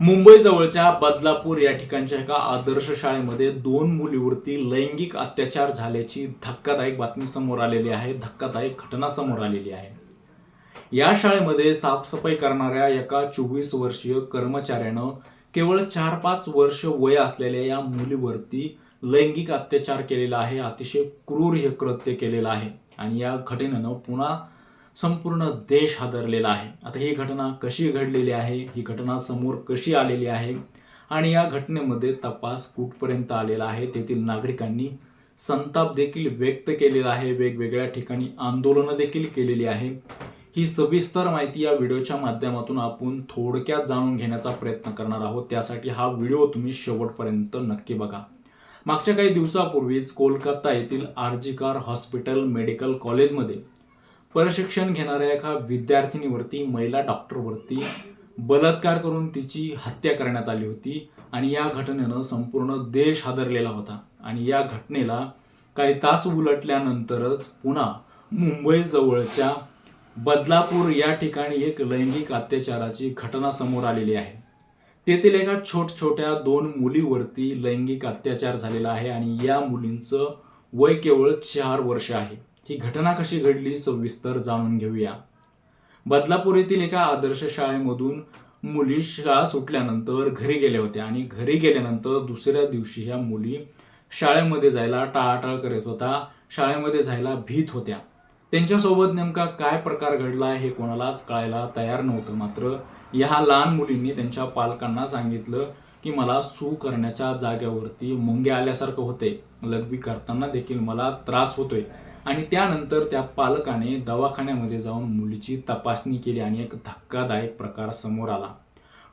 मुंबई जवळच्या बदलापूर या ठिकाणच्या एका आदर्श शाळेमध्ये दोन मुलीवरती लैंगिक अत्याचार झाल्याची धक्कादायक बातमी समोर आलेली आहे. धक्कादायक घटना समोर आलेली आहे. या शाळेमध्ये साफसफाई करणाऱ्या एका चोवीस वर्षीय कर्मचाऱ्यानं केवळ चार पाच वर्ष वय असलेल्या या मुलीवरती लैंगिक अत्याचार केलेला आहे. अतिशय क्रूर हे कृत्य केलेलं आहे. आणि या घटनेनं पुन्हा संपूर्ण देश हादरलेला आहे. आता ही घटना कशी घडलेली आहे? ही घटना समोर कशी आलेली आहे? आणि या घटनेमध्ये तपास कुठपर्यंत आलेला आहे? तेथील नागरिकांनी संताप देखील व्यक्त केलेला आहे. वेगवेगळ्या ठिकाणी आंदोलनं देखील केलेली आहे. ही सविस्तर माहिती या व्हिडिओच्या माध्यमातून आपण थोडक्यात जाणून घेण्याचा प्रयत्न करणार आहोत. त्यासाठी हा व्हिडिओ तुम्ही शेवटपर्यंत नक्की बघा. मागच्या काही दिवसापूर्वीच कोलकाता येथील आर्जिकार हॉस्पिटल मेडिकल कॉलेजमध्ये प्रशिक्षण घेणाऱ्या एका विद्यार्थिनीवरती महिला डॉक्टरवरती बलात्कार करून तिची हत्या करण्यात आली होती आणि या घटनेनं संपूर्ण देश हादरलेला होता. आणि या घटनेला काही तास उलटल्यानंतरच पुन्हा मुंबईजवळच्या बदलापूर या ठिकाणी एक लैंगिक अत्याचाराची घटना समोर आलेली आहे. तेथील एका छोट छोट्या दोन मुलीवरती लैंगिक अत्याचार झालेला आहे आणि या मुलींचं वय केवळ चार वर्ष आहे. ही घटना कशी घडली सविस्तर जाणून घेऊया. बदलापूर येथील एका आदर्श शाळेमधून मुली शाळा सुटल्यानंतर घरी गेल्या होत्या आणि घरी गेल्यानंतर दुसऱ्या दिवशी ह्या मुली शाळेमध्ये जायला टाळाटाळ करत होता शाळेमध्ये जायला भीत होत्या. त्यांच्यासोबत नेमका काय प्रकार घडला हे कोणालाच कळायला तयार नव्हतं मात्र ह्या लहान मुलींनी त्यांच्या पालकांना सांगितलं की मला सू करण्याच्या जागेवरती मुंग्या आल्यासारखं होते. लघवी करताना देखील मला त्रास होतोय. आणि त्यानंतर त्या पालकाने दवाखान्यामध्ये जाऊन मुलीची तपासणी केली आणि एक धक्कादायक प्रकार समोर आला.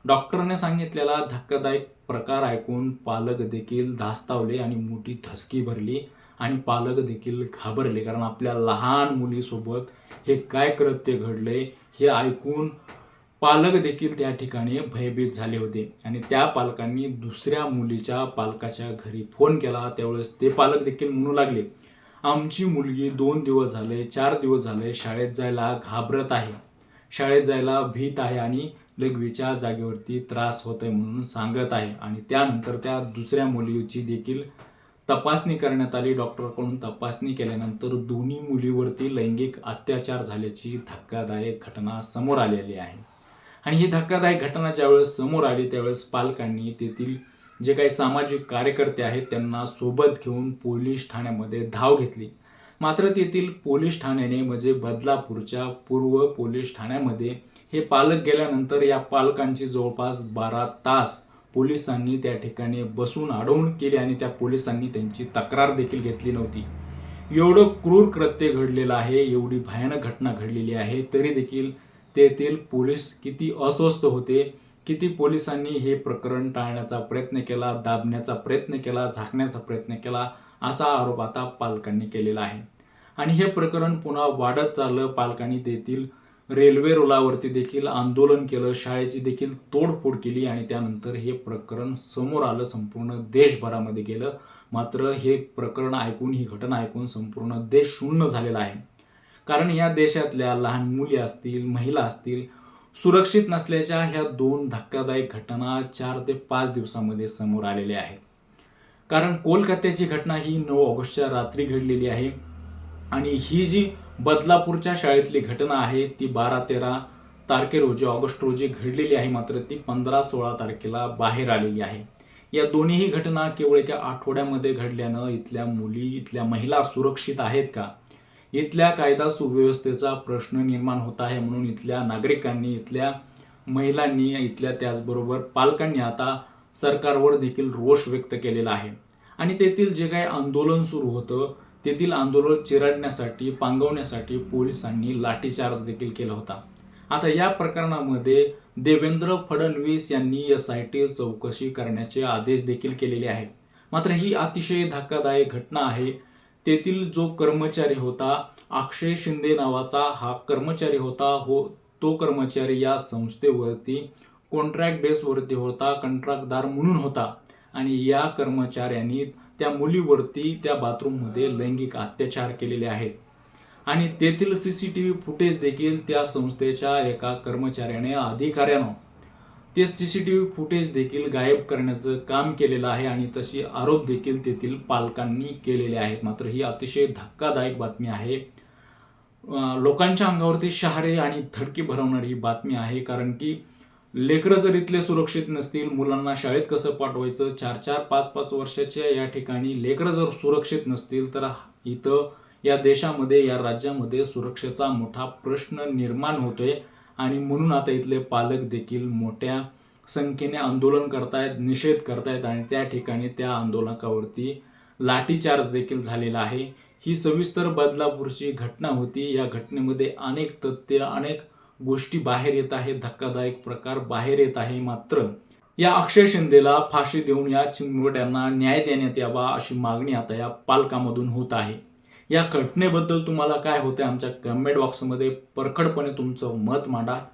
डॉक्टरने सांगितलेला धक्कादायक प्रकार ऐकून पालक देखील धास्तावले आणि मोठी धसकी भरली आणि पालक देखील घाबरले कारण आपल्या लहान मुलीसोबत हे काय कृत्य घडले हे ऐकून पालक देखील त्या ठिकाणी भयभीत झाले होते. आणि त्या पालकांनी दुसऱ्या मुलीच्या पालकाच्या घरी फोन केला. त्यावेळेस ते पालक देखील म्हणू लागले आमची मुलगी दोन दिवस झाले चार दिवस झाले शाळेत जायला घाबरत आहे. शाळेत जायला भीत आहे आणि लघवीच्या जागेवरती त्रास होतोय म्हणून सांगत आहे. आणि त्यानंतर त्या दुसऱ्या मुलीची देखील तपासणी करण्यात आली. डॉक्टरकडून तपासणी केल्यानंतर दोन्ही मुलीवरती लैंगिक अत्याचार झाल्याची धक्कादायक घटना समोर आलेली आहे. आणि ही धक्कादायक घटना ज्यावेळेस समोर आली त्यावेळेस पालकांनी तेथील जे काही सामाजिक कार्यकर्ते आहेत त्यांना सोबत घेऊन पोलीस ठाण्यामध्ये धाव घेतली. मात्र तेथील पोलीस ठाण्याने म्हणजे बदलापूरच्या पूर्व पोलीस ठाण्यामध्ये हे पालक गेल्यानंतर या पालकांची जवळपास बारा तास पोलिसांनी त्या ठिकाणी बसून अडवून केली आणि त्या पोलिसांनी त्यांची तक्रार देखील घेतली नव्हती. एवढं क्रूर कृत्य घडलेलं आहे एवढी भयानक घटना घडलेली आहे तरी देखील तेथील पोलीस किती अस्वस्थ होते किती पोलिसांनी हे प्रकरण टाळण्याचा प्रयत्न केला दाबण्याचा प्रयत्न केला झाकण्याचा प्रयत्न केला असा आरोप आता पालकांनी केलेला आहे. आणि हे प्रकरण पुन्हा वाढत चाललं पालकांनी तेथील रेल्वे रुलावरती देखील आंदोलन केलं शाळेची देखील तोडफोड केली आणि त्यानंतर हे प्रकरण समोर आलं संपूर्ण देशभरामध्ये गेलं. मात्र हे प्रकरण ऐकून ही घटना ऐकून संपूर्ण देश शून्य झालेला आहे. कारण या देशातल्या लहान मुली असतील महिला असतील सुरक्षित नसल्याच्या ह्या दोन धक्कादायक घटना चार ते पाच दिवसामध्ये समोर आलेल्या आहेत. कारण कोलकात्याची घटना ही नऊ ऑगस्टच्या रात्री घडलेली आहे आणि ही जी बदलापूरच्या शाळेतली घटना आहे ती बारा तेरा तारखे रोजी ऑगस्ट रोजी घडलेली आहे मात्र ती पंधरा सोळा तारखेला बाहेर आलेली आहे. या दोन्हीही घटना केवळ एका आठवड्यामध्ये घडल्यानं इथल्या मुली इथल्या महिला सुरक्षित आहेत का? इथल्या कायदा सुव्यवस्थेचा प्रश्न निर्माण होत आहे म्हणून इथल्या नागरिकांनी इथल्या महिलांनी इथल्या त्याचबरोबर पालकांनी आता सरकारवर देखील रोष व्यक्त केलेला आहे. आणि तेथील जे काही आंदोलन सुरू होतं तेथील आंदोलन चिरडण्यासाठी पांगवण्यासाठी पोलिसांनी लाठीचार्ज देखील केला होता. आता या प्रकरणामध्ये देवेंद्र फडणवीस यांनी एस आय टी चौकशी करण्याचे आदेश देखील केलेले आहेत. मात्र ही अतिशय धक्कादायक घटना आहे. तेथील जो कर्मचारी होता अक्षय शिंदे नावाचा हा कर्मचारी होता हो तो कर्मचारी या संस्थेवरती कॉन्ट्रॅक्ट बेसवरती होता कंत्राटदार म्हणून होता. आणि या कर्मचाऱ्यांनी त्या मुलीवरती त्या बाथरूममध्ये लैंगिक अत्याचार केलेले आहेत. आणि तेथील C C T V footage देखील त्या संस्थेच्या एका कर्मचाऱ्याने अधिकाऱ्यानं ते व्ही फुटेज देखील गायब करण्याचं काम केलेलं आहे आणि तशी आरोप देखील तेथील पालकांनी केलेले आहेत. मात्र ही अतिशय धक्कादायक बातमी आहे. लोकांच्या अंगावरती शहारे आणि धडकी भरवणारी ही बातमी आहे कारण की लेकरं जर इथले सुरक्षित नसतील मुलांना शाळेत कसं पाठवायचं? चार चार पाच पाच वर्षाच्या या ठिकाणी लेकरं जर सुरक्षित नसतील तर इथं या देशामध्ये या राज्यामध्ये सुरक्षेचा मोठा प्रश्न निर्माण होतोय. आणि म्हणून आता इथले पालक देखील मोठ्या संख्येने आंदोलन करतायत निषेध करतायत आणि त्या ठिकाणी त्या आंदोलकावरती लाठीचार्ज देखील झालेला आहे. ही सविस्तर बदलापूरची घटना होती. या घटनेमध्ये अनेक तथ्य अनेक गोष्टी बाहेर येत आहेत. धक्कादायक प्रकार बाहेर येत आहे. मात्र या अक्षय शिंदेला फाशी देऊन या चिमुरड्यांना न्याय देण्यात यावा अशी मागणी आता या पालकामधून होत आहे. या घटनेबद्दल तुम्हाला काय होतं? आमच्या कमेंट बॉक्समध्ये परखडपणे तुमचं मत मांडा.